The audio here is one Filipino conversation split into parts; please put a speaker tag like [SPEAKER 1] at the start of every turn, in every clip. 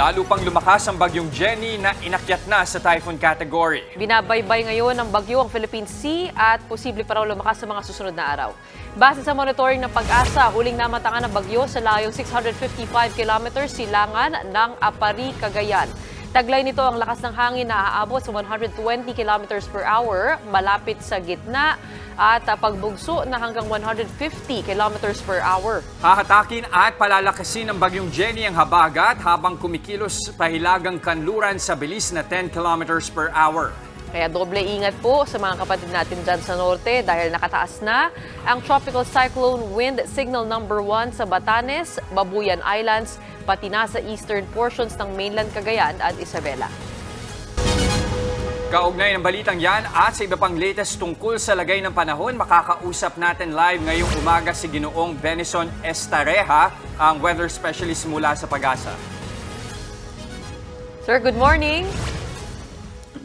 [SPEAKER 1] Lalo pang lumakas ang bagyong Jenny na inakyat na sa typhoon category.
[SPEAKER 2] Binabaybay ngayon ng bagyo ang Philippine Sea at posible pa raw lumakas sa mga susunod na araw. Base sa monitoring ng pag-asa, huling namatangan ng bagyo sa layong 655 kilometers silangan ng Apari, Cagayan. Taglay nito ang lakas ng hangin na aabot sa 120 kilometers per hour, malapit sa gitna at ah, pagbugso na hanggang 150 kilometers per hour.
[SPEAKER 1] Hahatakin at palalakasin ng bagyong Jenny ang habagat habang kumikilos pahilagang kanluran sa bilis na 10 kilometers per hour.
[SPEAKER 2] Kaya doble ingat po sa mga kapatid natin dyan sa norte dahil nakataas na ang Tropical Cyclone Wind Signal Number 1 sa Batanes, Babuyan Islands, pati na sa eastern portions ng mainland Cagayan at Isabela.
[SPEAKER 1] Kaugnay ng balitang yan at sa iba pang latest tungkol sa lagay ng panahon, makakausap natin live ngayong umaga si Ginoong Benison Estareja, ang weather specialist mula sa Pag-asa.
[SPEAKER 2] Sir, good morning.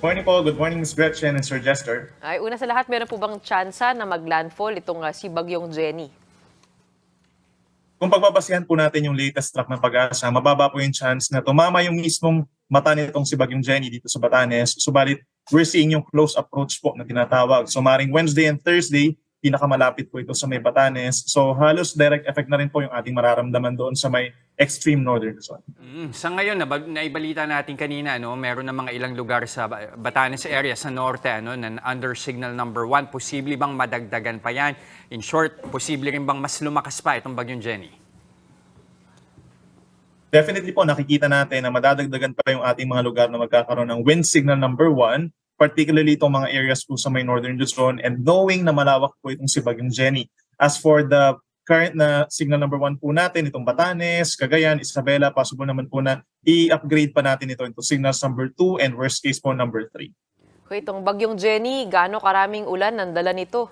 [SPEAKER 3] Good morning po. Good morning, Ms. Gretchen and Sir Jester.
[SPEAKER 2] Ay, una sa lahat, meron po bang tsansa na maglandfall itong ah, si Bagyong Jenny?
[SPEAKER 3] Kung pagbabasihan po natin yung latest track ng pag-asa, mababa po yung chance na tumama yung mismong mata nitong si Bagyong Jenny dito sa Batanes. Subalit, we're seeing yung close approach po na tinatawag. So maring Wednesday and Thursday, pinakamalapit po ito sa may Batanes. So halos direct effect na rin po yung ating mararamdaman doon sa may extreme northern zone.
[SPEAKER 1] Mm, sa ngayon, nabag- naibalita natin kanina, no, meron na mga ilang lugar sa Ba- Batanes area, sa norte, ano, na under signal number one. Posible bang madagdagan pa yan? In short, posible rin bang mas lumakas pa itong bagyong Jenny?
[SPEAKER 3] Definitely po nakikita natin na madadagdagan pa yung ating mga lugar na magkakaroon ng wind signal number one, particularly itong mga areas po sa may northern Luzon and knowing na malawak po itong si Bagyong Jenny. As for the current na signal number one po natin, itong Batanes, Cagayan, Isabela, possible naman po na i-upgrade pa natin ito into signals number two and worst case po number three.
[SPEAKER 2] Okay, itong Bagyong Jenny, gaano karaming ulan ang dala nito?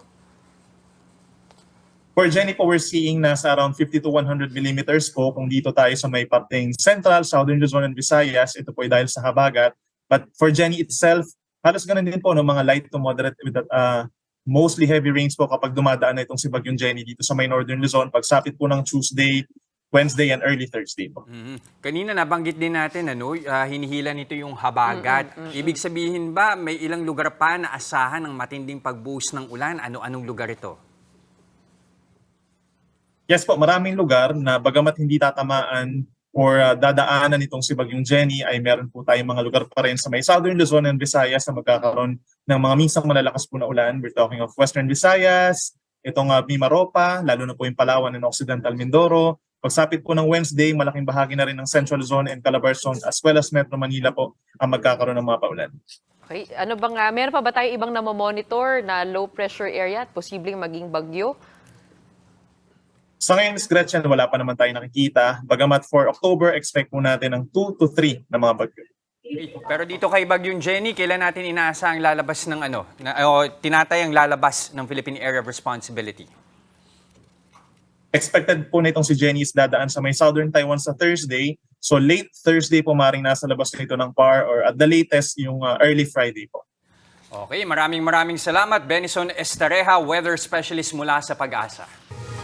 [SPEAKER 3] For Jenny po, we're seeing nasa around 50 to 100 millimeters po kung dito tayo sa may parteng Central, Southern Luzon, and Visayas. Ito po ay dahil sa habagat. But for Jenny itself, halos ganun din po no, mga light to moderate with that, uh, mostly heavy rains po kapag dumadaan na itong si Bagyong Jenny dito sa may Northern Luzon. Pagsapit po ng Tuesday, Wednesday, and early Thursday po.
[SPEAKER 1] Mhm. Kanina nabanggit din natin, ano, ah, hinihila nito yung habagat. Ibig sabihin ba, may ilang lugar pa na asahan ng matinding pagbuhos ng ulan? Ano-anong lugar ito?
[SPEAKER 3] Yes po, maraming lugar na bagamat hindi tatamaan or uh, dadaanan nitong si Bagyong Jenny ay meron po tayong mga lugar pa rin sa may Southern Luzon and Visayas na magkakaroon ng mga minsang malalakas po na ulan. We're talking of Western Visayas, itong uh, Mimaropa, lalo na po yung Palawan and Occidental Mindoro. Pagsapit po ng Wednesday, malaking bahagi na rin ng Central Luzon and Calabarzon as well as Metro Manila po ang magkakaroon ng mga paulan.
[SPEAKER 2] Okay, ano bang, ah, meron pa ba tayo ibang namomonitor na low pressure area at posibleng maging bagyo?
[SPEAKER 3] Sa ngayon, Ms. Gretchen, wala pa naman tayo nakikita. Bagamat for October, expect po natin ng 2 to 3 na mga bagyo.
[SPEAKER 1] Pero dito kay Bagyong Jenny, kailan natin inaasa ang lalabas ng ano, na, o tinatayang lalabas ng Philippine Area of Responsibility?
[SPEAKER 3] expected po na itong si Jenny is dadaan sa may Southern Taiwan sa Thursday. So late Thursday po maring nasa labas nito ng PAR or at the latest yung uh, early Friday po.
[SPEAKER 1] Okay, maraming maraming salamat. Benison Estareja, weather specialist mula sa Pag-asa.